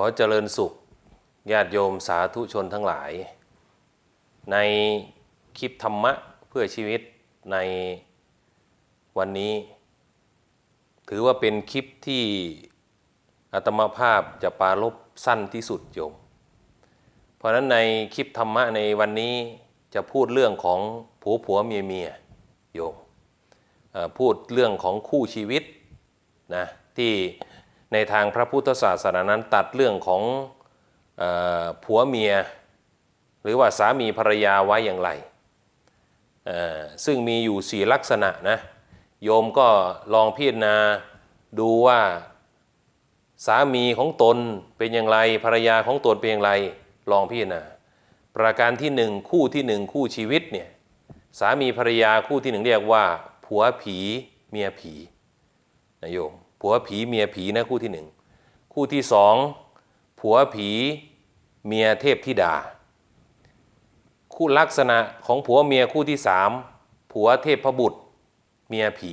ขอเจริญสุขญาติโยมสาธุชนทั้งหลาย ในคลิปธรรมะเพื่อชีวิตในวันนี้ ถือว่าเป็นคลิปที่อาตมาภาพจะปารบสั้นที่สุดโยม เพราะนั้นในคลิปธรรมะในวันนี้จะพูดเรื่องของผัวผัวเมียเมียโยมพูดเรื่องของคู่ชีวิตนะที่ ในทางพระพุทธศาสนานั้นตัดเรื่องของออผัวเมีย หรือว่าสามีภรรยาไว้อย่างไร ซึ่งมีอยู่สี่ลักษณะนะโยมก็ลองพิจารณาดูว่าสามีของตนเป็นอย่างไรภรรยาของตนเป็นอย่างไรลองพิจารณาประการที่หนึ่งคู่ที่หนึ่งคู่ชีวิตเนี่ยสามีภรรยาคู่ที่หนึ่งเรียกว่า ผัวผีเมียผีนะโยม ผัวผีเมียผีนะคู่ที่หนึ่งคู่ที่สองผัวผีเมียเทพธิดา คู่ลักษณะของผัวเมียคู่ที่สามผัวเทพพบุตร เมียผี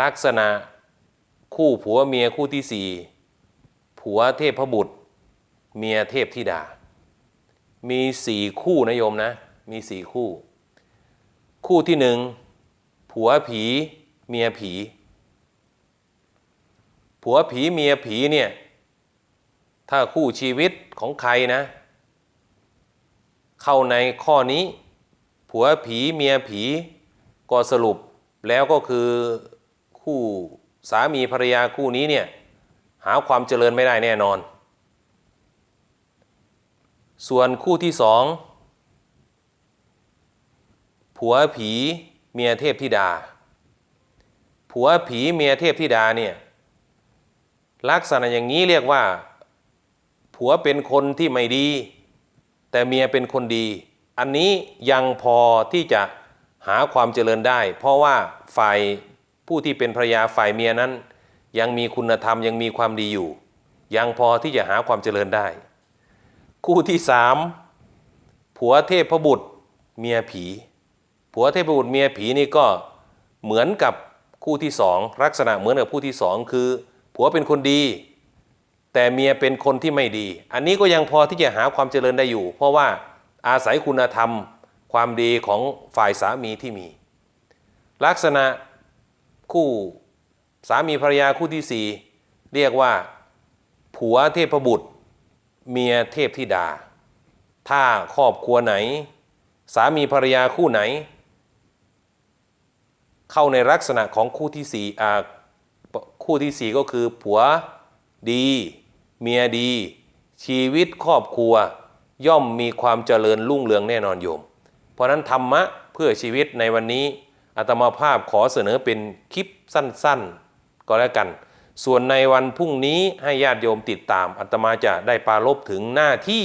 ลักษณะคู่ผัวเมียคู่ที่สี่ผัวเทพบุตร เมียเทพธิดา มีสี่คู่นะโยมนะ มีสี่คู่ คู่ที่หนึ่งผัวผีเมียผี ผัวผีเมียผีเนี่ย ถ้าคู่ชีวิตของใครนะ เข้าในข้อนี้ ผัวผีเมียผีก็สรุปแล้วก็คือคู่สามีภรรยาคู่นี้เนี่ย หาความเจริญไม่ได้แน่นอน ส่วนคู่ที่สอง ผัวผีเมียเทพธิดา ผัวผีเมียเทพธิดาเนี่ย ลักษณะอย่างนี้เรียกว่า ผัวเป็นคนที่ไม่ดี แต่เมียเป็นคนดี อันนี้ยังพอที่จะหาความเจริญได้ เพราะว่าฝ่ายผู้ที่เป็นภรรยาฝ่ายเมียนั้น ยังมีคุณธรรมยังมีความดีอยู่ ยังพอที่จะหาความเจริญได้ คู่ที่สามผัวเทพบุตรเมียผี ผัวเทพบุตรเมียผีนี่ก็เหมือนกับคู่ที่สองลักษณะเหมือนกับคู่ที่สองคือ ผัวเป็นคนดี แต่เมียเป็นคนที่ไม่ดี อันนี้ก็ยังพอที่จะหาความเจริญได้อยู่ เพราะว่าอาศัยคุณธรรมความดีของฝ่ายสามีที่มี ลักษณะคู่สามีภรรยาคู่ที่สี่เรียกว่า ผัวเทพบุตร เมียเทพธิดา ถ้าครอบครัวไหน สามีภรรยาคู่ไหน เข้าในลักษณะของคู่ที่สี่อ่า คู่ที่สี่ก็คือผัวดี เมียดี ชีวิตครอบครัว ย่อมมีความเจริญรุ่งเรืองแน่นอนโยม เพราะนั้นธรรมะเพื่อชีวิตในวันนี้อาตมาภาพขอเสนอเป็นคลิปสั้นๆ ก็แล้วกัน ส่วนในวันพรุ่งนี้ให้ญาติโยมติดตามอาตมาจะได้ปารบถึงหน้าที่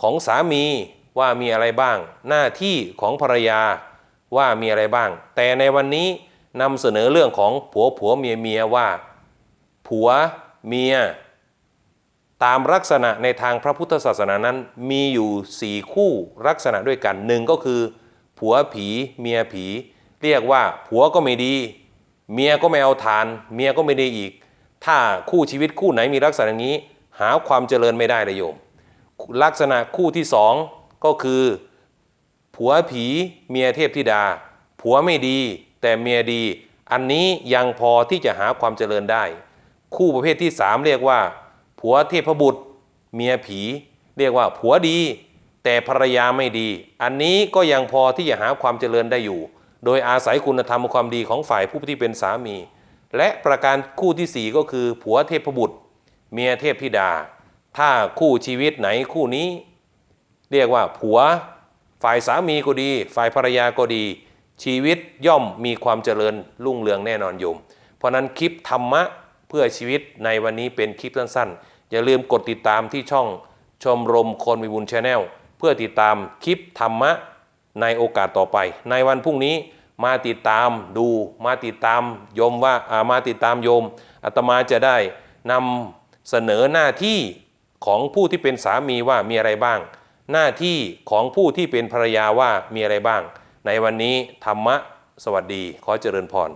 ของสามีว่ามีอะไรบ้าง หน้าที่ของภรรยาว่ามีอะไรบ้าง แต่ในวันนี้ นำเสนอเรื่องของผัวผัวเมียเมียว่า ผัวเมีย ตามลักษณะในทางพระพุทธศาสนานั้น มีอยู่สี่คู่ลักษณะด้วยกันหนึ่งก็คือ ผัวผีเมียผี เรียกว่า ผัวก็ไม่ดี เมียก็ไม่เอาทาน เมียก็ไม่ดีอีก ถ้าคู่ชีวิตคู่ไหนมีลักษณะนี้ หาความเจริญไม่ได้เลยโยม ลักษณะคู่ที่สองก็คือ ผัวผีเมียเทพธิดา ผัวไม่ดี แต่เมียดี อันนี้ยังพอที่จะหาความเจริญได้ คู่ประเภทที่สามเรียกว่า ผัวเทพบุตร เมียผี เรียกว่าผัวดี แต่ภรรยาไม่ดี อันนี้ก็ยังพอที่จะหาความเจริญได้อยู่ โดยอาศัยคุณธรรมความดีของฝ่ายผู้ที่เป็นสามี และประการคู่ที่สี่ก็คือ ผัวเทพบุตร เมียเทพธิดา ถ้าคู่ชีวิตไหนคู่นี้ เรียกว่าผัวฝ่ายสามีก็ดี ฝ่ายภรรยาก็ดี ชีวิตย่อมมีความเจริญรุ่งเรืองแน่นอนโยม เพราะนั้นคลิปธรรมะเพื่อชีวิตในวันนี้เป็นคลิปสั้นๆ อย่าลืมกดติดตามที่ช่องชมรมคนมีบุญชาแนลเพื่อติดตามคลิปธรรมะในโอกาสต่อไป ในวันพรุ่งนี้มาติดตามดูมาติดตามโยมว่าามาติดตามโยมอาตมาจะได้นำเสนอหน้าที่ของผู้ที่เป็นสามีว่ามีอะไรบ้าง หน้าที่ของผู้ที่เป็นภรรยาว่ามีอะไรบ้าง ในวันนี้ธรรมะสวัสดีขอเจริญพร